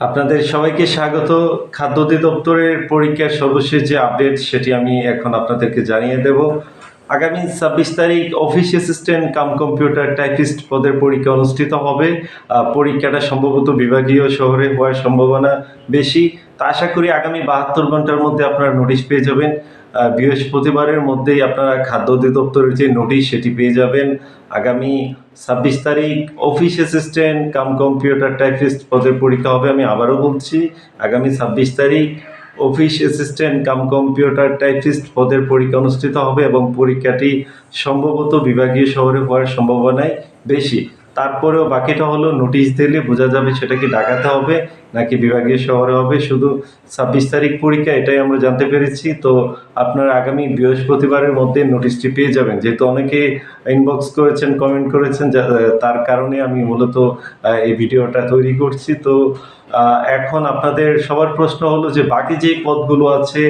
আপনাদের সবাইকে স্বাগত। খাদ্য অধিদপ্তরের পরীক্ষার সর্বশেষ যে আপডেট, সেটি আমি এখন আপনাদেরকে জানিয়ে দেব। আগামী ছাব্বিশ তারিখ office assistant cum computer typist পদের পরীক্ষা অনুষ্ঠিত হবে। পরীক্ষাটা সম্ভবত বিভাগীয় শহরে হওয়ার সম্ভাবনা বেশি। তা আশা করি আগামী বাহাত্তর ঘণ্টার মধ্যে আপনারা নোটিশ পেয়ে যাবেন। বৃহস্পতিবারের মধ্যেই আপনারা খাদ্য অধিদপ্তরের যে নোটিশ, সেটি পেয়ে যাবেন। আগামী ছাব্বিশ তারিখ office assistant, cum computer typist পদের পরীক্ষা হবে, আমি আবারও বলছি। আগামী ছাব্বিশ তারিখ office assistant, cum computer typist পদের পরীক্ষা অনুষ্ঠিত হবে এবং পরীক্ষাটি সম্ভবত বিভাগীয় শহরে হওয়ার সম্ভাবনাই বেশি। তারপরেও বাকিটা হলো নোটিশ দিলে বোঝা যাবে সেটা কি ঢাকাতে হবে নাকি বিভাগীয় শহরে হবে। শুধু ছাব্বিশ তারিখ পরীক্ষা, এটাই আমরা জানতে পেরেছি। তো আপনারা আগামী বৃহস্পতিবারের মধ্যে নোটিশটি পেয়ে যাবেন। যেহেতু অনেকে ইনবক্স করেছেন কমেন্ট করেছেন তার কারণে আমি মূলত এই ভিডিওটা তৈরি করছি। তো এখন আপনাদের সবার প্রশ্ন হলো যে বাকি যে পদগুলো আছে,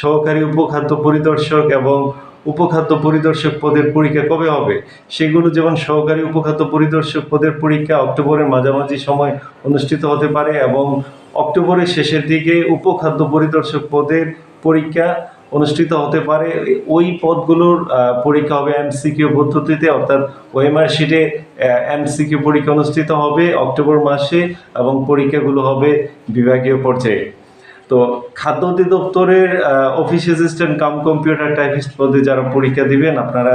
সহকারী উপখাদ্য পরিদর্শক এবং উপখাদ্য পরিদর্শক পদের পরীক্ষা কবে হবে? সেগুলো যেমন সহকারী উপখাদ্য পরিদর্শক পদের পরীক্ষা অক্টোবরের মাঝামাঝি সময় অনুষ্ঠিত হতে পারে এবং অক্টোবরের শেষের দিকে উপখাদ্য পরিদর্শক পদের পরীক্ষা অনুষ্ঠিত হতে পারে। ওই পদগুলোর পরীক্ষা হবে এমসিকিউ পদ্ধতিতে, অর্থাৎ ওএমআর শিটে এমসিকিউ পরীক্ষা অনুষ্ঠিত হবে অক্টোবর মাসে এবং পরীক্ষাগুলো হবে বিভাগীয় পর্যায়ে। তো খাদ্য অধিদপ্তরের office assistant cum computer typist পদে যারা পরীক্ষা দিবেন, আপনারা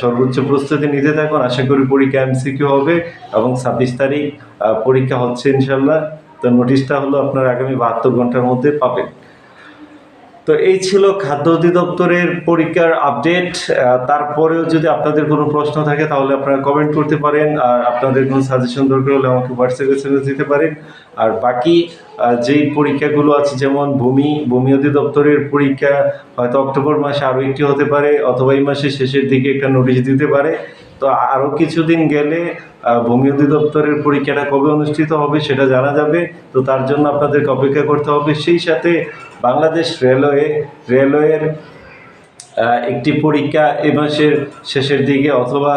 সর্বোচ্চ প্রস্তুতি নিতে থাকুন। আশা করি পরীক্ষা এমসিকিউ হবে এবং ছাব্বিশ তারিখ পরীক্ষা হচ্ছে ইনশাল্লাহ। তো নোটিশটা হলো আপনারা আগামী বাহাত্তর ঘণ্টার মধ্যে পাবেন। তো এই ছিল খাদ্য অধিদপ্তরের পরীক্ষার আপডেট। তারপরেও যদি আপনাদের কোনো প্রশ্ন থাকে, তাহলে আপনারা কমেন্ট করতে পারেন, আর আপনাদের কোনো সাজেশন দরকার হলে আমাকে হোয়াটসঅ্যাপে মেসেজ দিতে পারেন। আর বাকি যেই পরীক্ষাগুলো আছে, যেমন ভূমি ভূমি অধিদপ্তরের পরীক্ষা, হয়তো অক্টোবর মাসে আরও একটি হতে পারে, অথবা এই মাসের শেষের দিকে একটা নোটিশ দিতে পারে। তো আরও কিছুদিন গেলে ভূমি অধিদপ্তরের পরীক্ষাটা কবে অনুষ্ঠিত হবে সেটা জানা যাবে। তো তার জন্য আপনাদেরকে অপেক্ষা করতে হবে। সেই সাথে বাংলাদেশ রেলওয়ে, রেলওয়ের একটি পরীক্ষা এ মাসের শেষের দিকে অথবা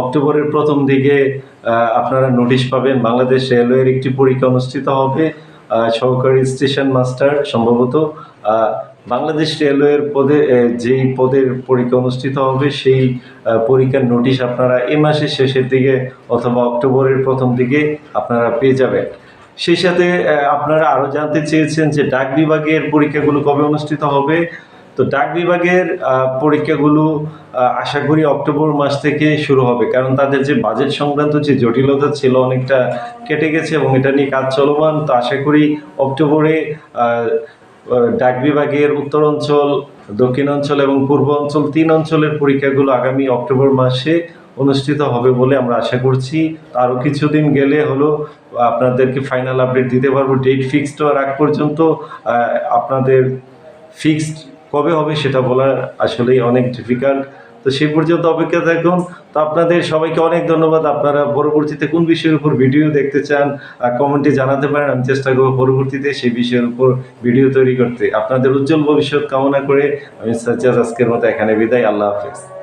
অক্টোবরের প্রথম দিকে আপনারা নোটিশ পাবেন বাংলাদেশ রেলওয়ের একটি পরীক্ষা অনুষ্ঠিত হবে সহকারী স্টেশন মাস্টার সম্ভবত। বাংলাদেশ রেলওয়ের পদে যেই পদের পরীক্ষা অনুষ্ঠিত হবে, সেই পরীক্ষার নোটিশ আপনারা এ মাসের শেষের দিকে অথবা অক্টোবরের প্রথম দিকে আপনারা পেয়ে যাবেন। সেই সাথে আপনারা আরও জানতে চেয়েছেন যে ডাক বিভাগের পরীক্ষাগুলো কবে অনুষ্ঠিত হবে। তো ডাক বিভাগের পরীক্ষাগুলো আশা করি অক্টোবর মাস থেকে শুরু হবে। কারণ তাদের যে বাজেট সংক্রান্ত যে জটিলতা ছিল অনেকটা কেটে গেছে এবং এটা নিয়ে কাজ চলমান। তো আশা করি অক্টোবরে ডাক বিভাগের উত্তর অঞ্চল, দক্ষিণ অঞ্চল এবং পূর্ব অঞ্চল তিন অঞ্চলের পরীক্ষাগুলো আগামী অক্টোবর মাসে অনুষ্ঠিত হবে বলে আমরা আশা করছি। আরও কিছুদিন গেলে হলো আপনাদেরকে ফাইনাল আপডেট দিতে পারব। ডেট ফিক্সড হওয়ার আগ পর্যন্ত আপনাদের ফিক্সড কবে হবে সেটা বলা আসলেই অনেক ডিফিকাল্ট তো সেই পর্যন্ত অপেক্ষা থাকুন। তো আপনাদের সবাইকে অনেক ধন্যবাদ। আপনারা পরবর্তীতে কোন বিষয়ের উপর ভিডিও দেখতে চান কমেন্টে জানাতে পারেন। আমি চেষ্টা করব পরবর্তীতে সেই বিষয়ের উপর ভিডিও তৈরি করতে। আপনাদের উজ্জ্বল ভবিষ্যৎ কামনা করে আমি সাজ্জাদ আজকের মতো এখানে বিদায়। আল্লাহ হাফেজ।